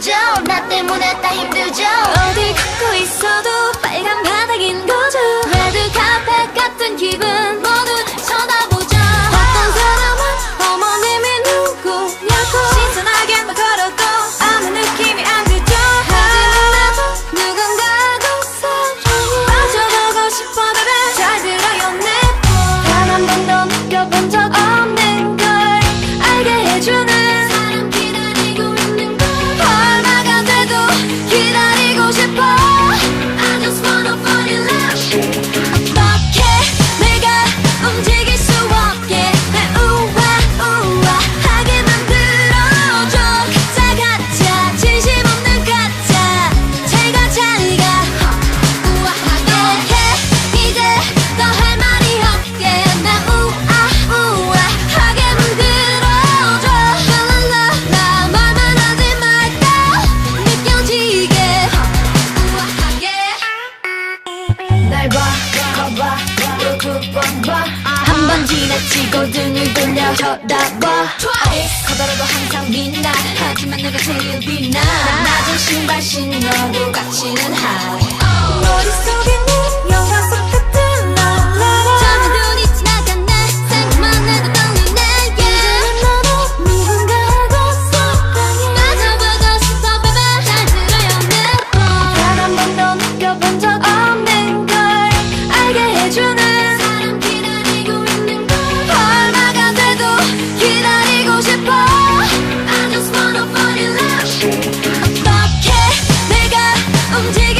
যাও নাতে 한 번 지나치고 등을 돌려 쳐다봐. Twice. 커다라도 항상 빛나. 하지만 내가 제일 빛나. 낮은 신발 신어도 가치는 high 머릿속에 움직여.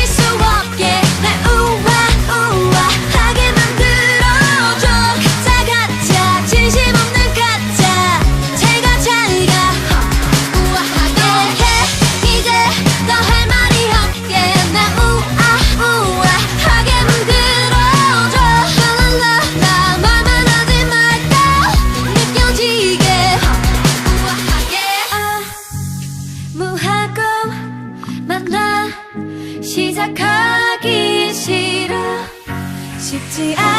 see.